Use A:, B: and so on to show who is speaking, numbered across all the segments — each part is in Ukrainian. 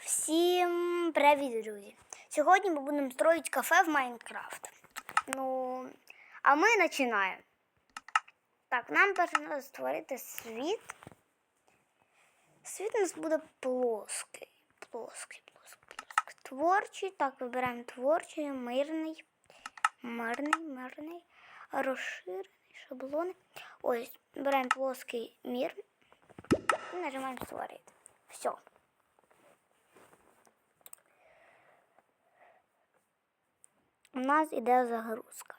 A: Всім привіт, друзі! Сьогодні ми будемо строїти кафе в Майнкрафт. Ну, а ми починаємо. Так, нам потрібно створити світ. Світ у нас буде плоский. Плоский, плоский, плоский. Творчий. Так, вибираємо творчий, мирний. Мирний, мирний. Розширений, шаблони. Ось, вибираємо плоский мір. І нажимаємо створити. Все. У нас іде загрузка.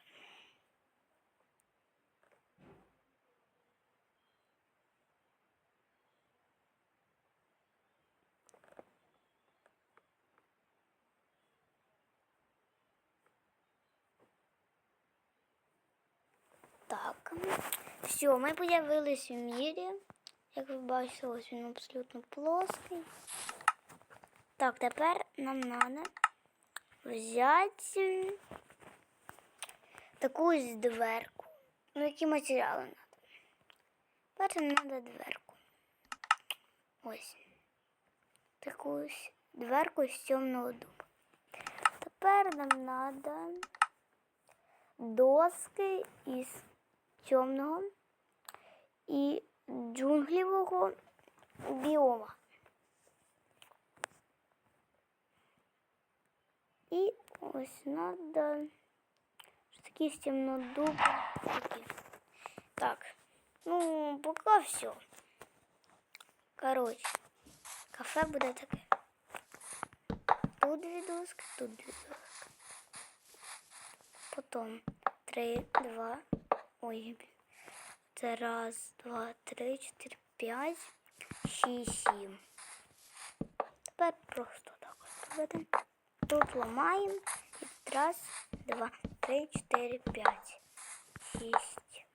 A: Так, все, ми з'явились в мірі. Як ви бачите, ось він абсолютно плоский. Так, тепер нам треба взяти таку ось дверку. Ну, які матеріали треба? Перше треба дверку. Ось. Таку ось дверку з темного дуба. Тепер нам треба доски із темного і джунглівого біома. І ось надо такі. Такі. Так, ну, поки все. Коротше, кафе буде таке. Тут дві доски, тут дві доски. Потім три, два, ой, це раз, два, три, чотири, п'ять, шість, сім. Тепер просто так от проведемо. Тут ламаємо. І тут раз, два, три, чотири, п'ять, шість.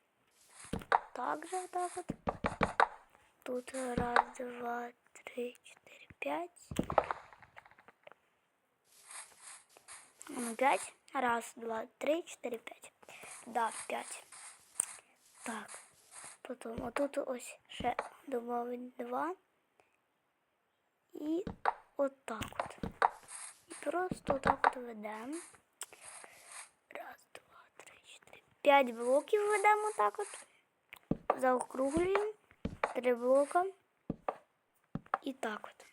A: Так же так от. Тут раз, два, три, чотири, п'ять. Ну, П'ять. Раз, два, три, чотири, п'ять. Да, п'ять. Так. Потім отут ось ще додавить два. І отак от. Просто отак от ведемо. Раз, два, три, чотири. П'ять блоків ведемо так от. Заокруглюємо. Три блока. І так от.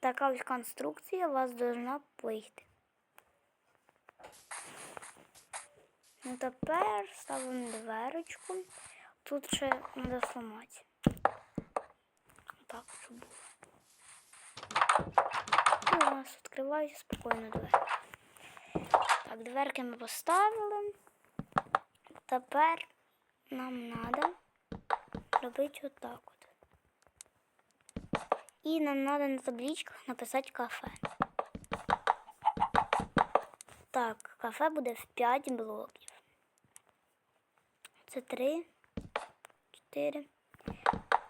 A: Така ось конструкція у вас должна вийти. Ну тепер ставимо дверочку. Тут ще треба зламати. Так, щоб було. У нас відкривається спокійно двері. Так, дверки ми поставили. Тепер нам треба робити отак от. І нам треба на табличках написати кафе. Так, кафе буде в 5 блоків. Це 3, 4.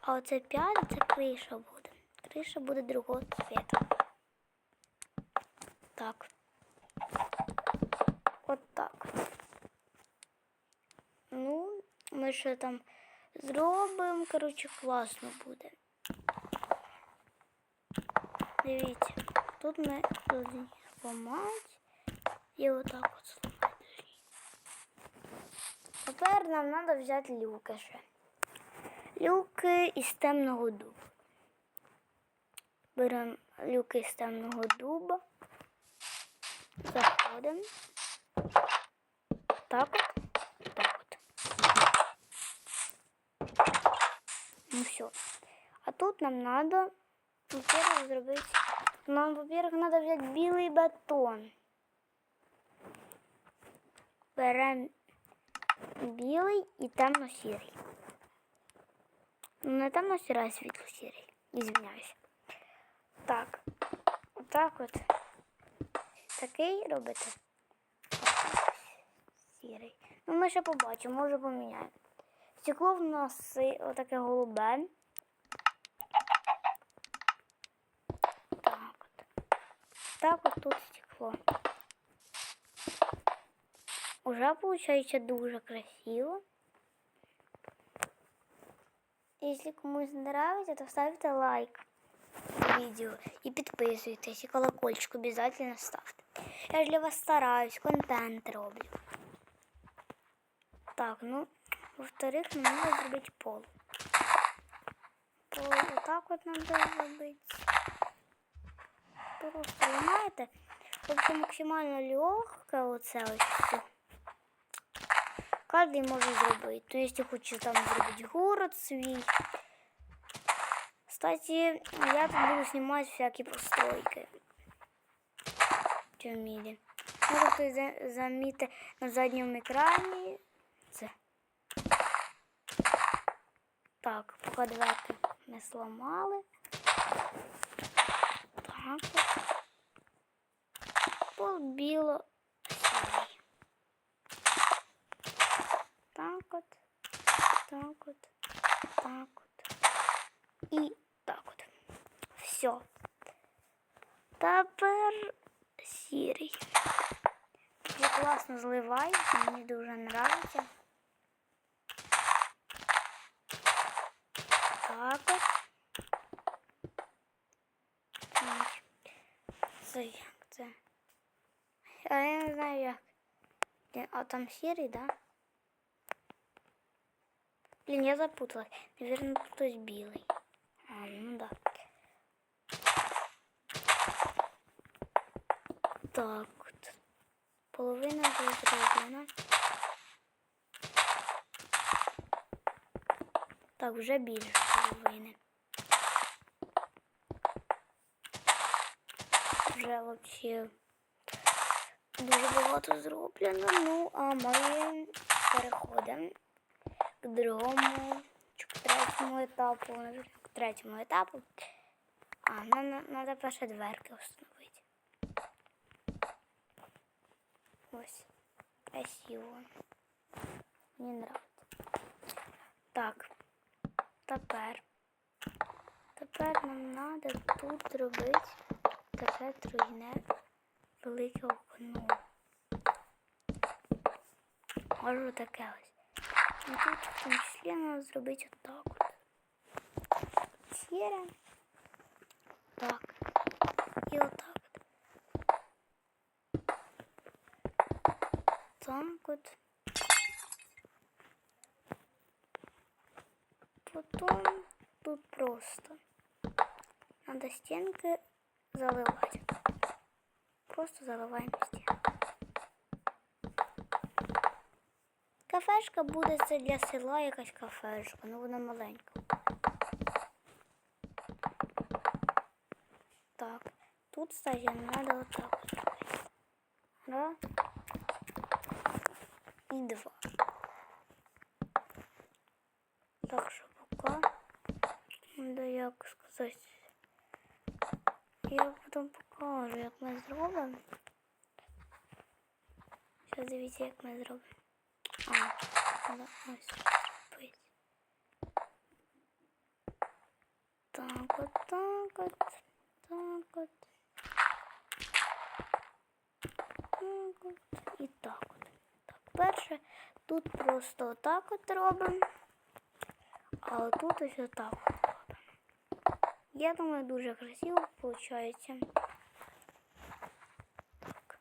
A: А оце 5 це криша буде. Криша буде другого цвіта. Так. От так. Ну, ми ще там зробимо. Коротше, класно буде. Дивіться, тут ми повинні зламати і отак от зламати. Тепер нам треба взяти люки ще. Люки із темного дуба. Беремо люки з темного дуба. Заходимо. Так от. Так от. Ну все. А тут нам надо, во-первых, зробити. Нам, во-первых, надо взяти білий бетон. Беремо білий і темно-сірий. Ну, не темно-сірий, а світло-сірий. Ізвиняюся. Так. Отак от. Такий робите. Сірий. Ну, ми ще побачимо, може поміняємо. Стекло в нас отаке голубе. Так от. Так от тут стекло. Уже получається дуже красиво. Если комусь нравится, то ставьте лайк. відео. І підписуйтесь, і колокольчик обов'язково ставте. Я ж для вас стараюсь, контент роблю. Так, ну, во-вторых, мне надо зробити пол. Пол вот так вот надо зробити. Просто ламаєте. В общем, максимально легке оце ось все. Кожен може зробити. То якщо хоче там зробити город свій. Кстати, я тут буду снимать всякие постройки. Цьому. Може хтось за- на задньому екрані. Це. Так, дверки не сломали. Так. от. Пол біло. Так от. Так от. Так от. І так от. Все. Тепер сірий. Дуже класно зливається, мені дуже подобається. Так от. Ось. Це як це? А я не знаю як. Блін, А там сірий, да? Блін, я запуталась. Наверное, тут хтось білий. А, ну да. Так от. Половина вже зроблена. Так, вже більше половини. Вже вообще дуже багато зроблено. Ну, а ми переходимо к другому, чи к третьому етапу. К третьому етапу. А, нам треба перше дверки встановити. Ось. Красиво. Мені нравится. Так. Тепер. Тепер нам треба тут зробити таке тройне велике окно. Ось таке ось. І тут в тому числі треба зробити отак от. Сіре. Так. І отак от. Так от. Потом тут просто надо стенки заливать. Просто заливаем стенки. Кафешка буде це для села якась кафешка, ну вона маленька. Так, тут, кстати, надо вот так вот. Раз. І два. Так що пока. Да як сказати. Я потім покажу, як ми зробимо. Зараз дивіться, як ми зробимо. А, треба ось зробити. Так от, так от, так от. Так от і так от. Перше, тут просто отак от робимо. А отут ось отак от робимо. Я думаю, дуже красиво виходить. Так.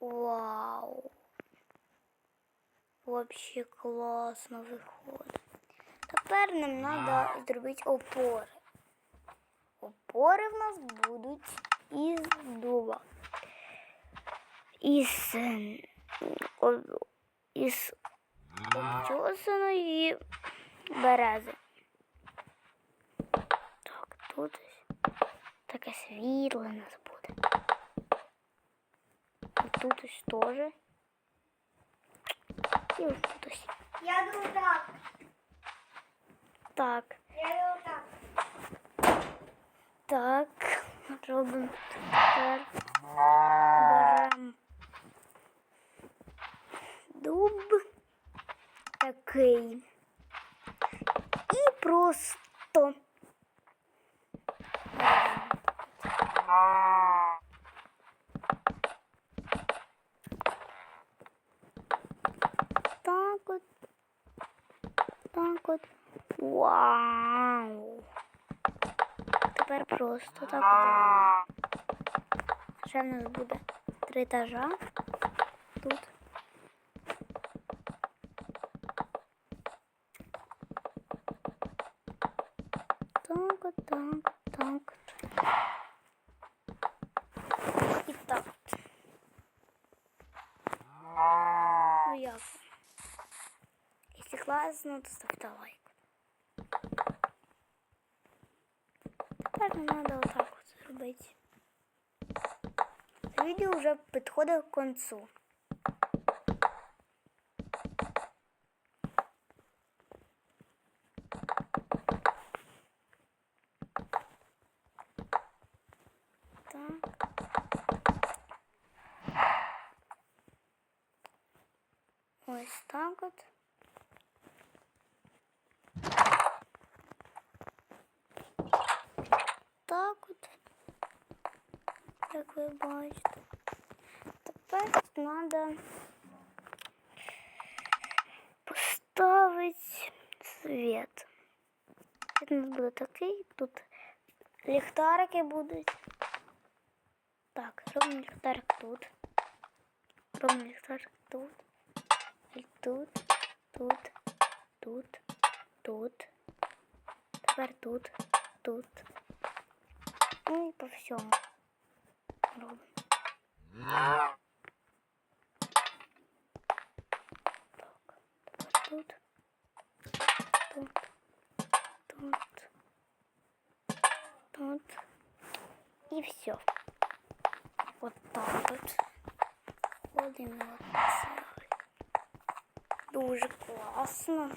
A: Вау! Вообще класно виходить. Тепер нам треба зробити опори. Опори в нас будуть із дуба. Із, ем, із обчосаної берези. Так, тут таке світло у нас буде. І тут ось теж. І ось тут ось.
B: Я думаю так.
A: Так,
B: Я думаю так.
A: так. Робимо тепер. Беремо дуб такий. І просто. Так от. Так от. Вау. Тепер просто так. от. Ще в нас буде три етажа. Так, от, так, так. І так. от. Ну як? Якщо класно, то ставте лайк. Тепер не треба отак от зробити. Відео вже підходить к концу. треба поставити світ. Світ у нас буде такий, тут ліхтарики будуть. Так, робимо ліхтарик тут. Робимо ліхтарик тут. І тут, тут, тут, тут. Тепер тут, тут. Ну і по всьому. Робимо. Тут. Тут. Тут. Тут. І все. Вот так от. Ходимо оце. Дуже класно.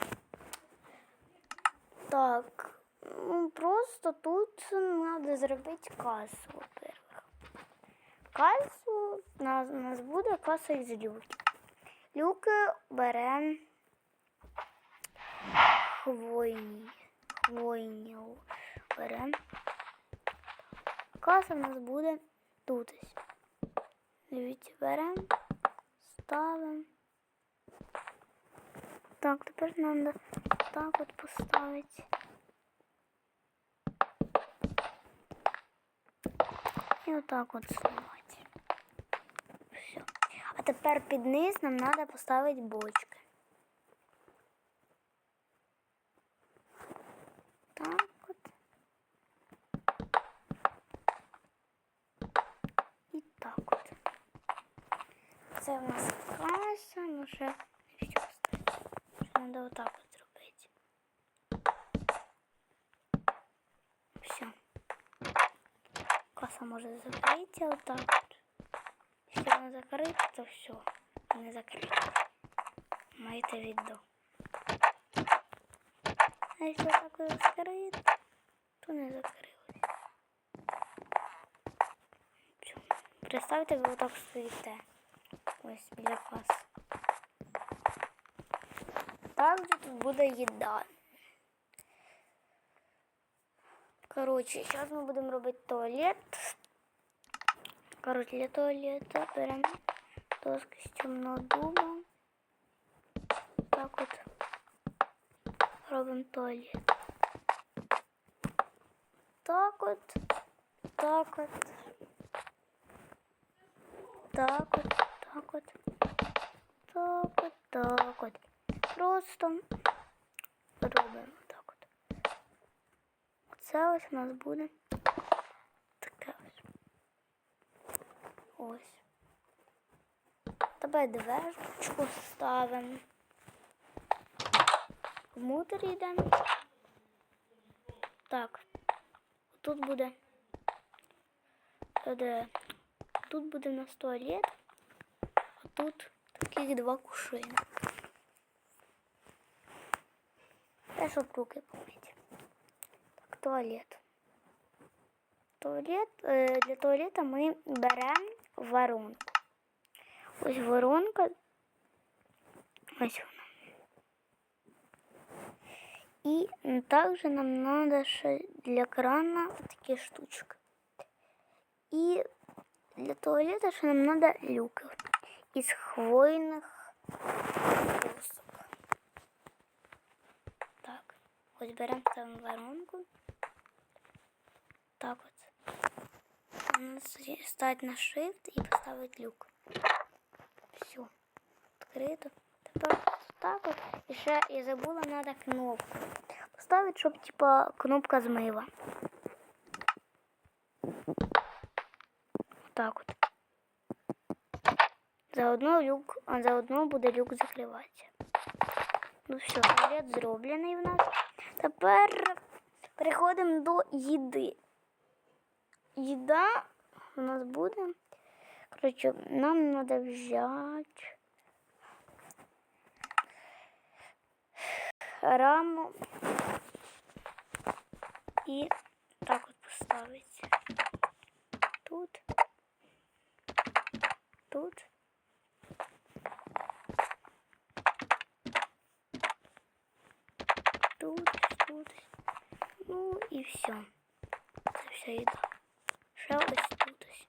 A: Так, ну просто тут треба зробити касу, во-первых. Касу у нас, буде каса із люки. Люки беремо хвойні. Хвойні беремо. Каса у нас буде тут. Дивіться, беремо, ставимо. Так, тепер нам треба так от поставити. І отак от знімати. Все. А тепер під низ нам треба поставити бочки. Так от. І так от. Це в нас каса, ну ще не все остається. Треба отак от зробити. Все. Каса може закритися отак от. Якщо вона закрита, то все. Не закрита. Маєте відео. А якщо так закрити, то не закрилось. Представте, ви отак стоїте. Ось біля каси. Также тут буде їда. Коротше, зараз ми будемо робити туалет. Коротше, для туалету беремо доски з темного дуба. Так от робимо туалет. Так от, так от. Так от, так от. Так от, так от. Просто робимо так от. Оце ось у нас буде таке ось. Ось. Тепер дверчку ставимо. Внутрь йдемо. Так. Тут буде. Тут буде у нас туалет, тут таких два кушини. Те, щоб руки помити. Так, туалет. Туалет, е, для туалета ми беремо воронку. Ось воронка. Ось вона. І м, також нам треба ще для крана такі штучки. І для туалета ще нам треба люки із хвойних досок. Так, ось беремо ставимо воронку. Так. Так от. Стать на shift і поставити люк. Все. Відкрито. Тепер так от. І ще я забула, треба кнопку. Поставити, щоб типа кнопка змива. Так от. Заодно люк, а заодно буде люк закриватися. Ну все, туалет зроблений в нас. Тепер переходимо до їди. Їда у нас буде. Коротше, нам треба взяти раму і так от поставити. Тут. Тут. Тут, тут. Ну і все. Це вся їда. Ще ось тут ось.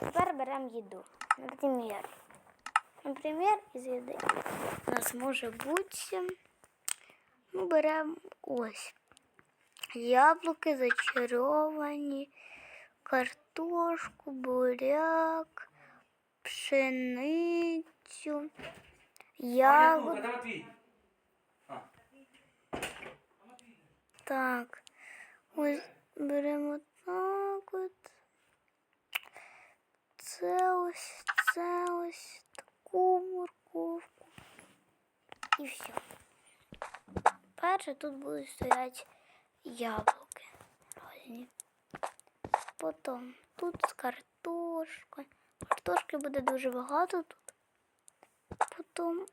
A: Тепер беремо їду. Наприклад. Наприклад, із їди у нас може бути. Ну, беремо ось. Яблуки зачаровані, картошку, буряк, пшеницю,
C: Аня,
A: ягоду.
C: Де Матвій? А,
A: Так. Ось беремо так от. Це ось, це ось таку морковку. І все. Перше тут будуть стояти яблуки різні. Потім тут з картошкою. Картошки буде дуже багато тут. Потім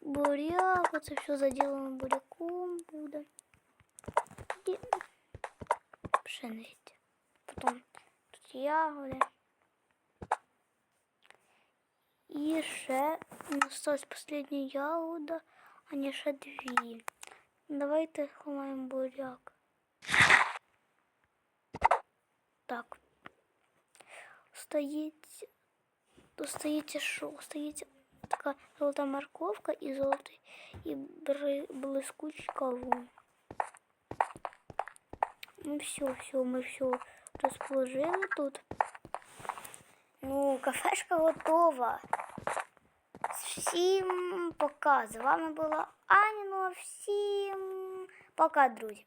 A: буряк, оце все заділено буряком буде. І пшениця. Потім тут ягоди. І ще осталась остання ягода, а не ще дві. Давайте ховаємо буряк. Так. Стоїть. Остається що? Остається така золота морковка і золотий і бри- блискучий кавун. Ну все, все, ми все розположили тут. Ну, кафешка готова. Всім пока. З вами була Аніно. Всім пока, друзі.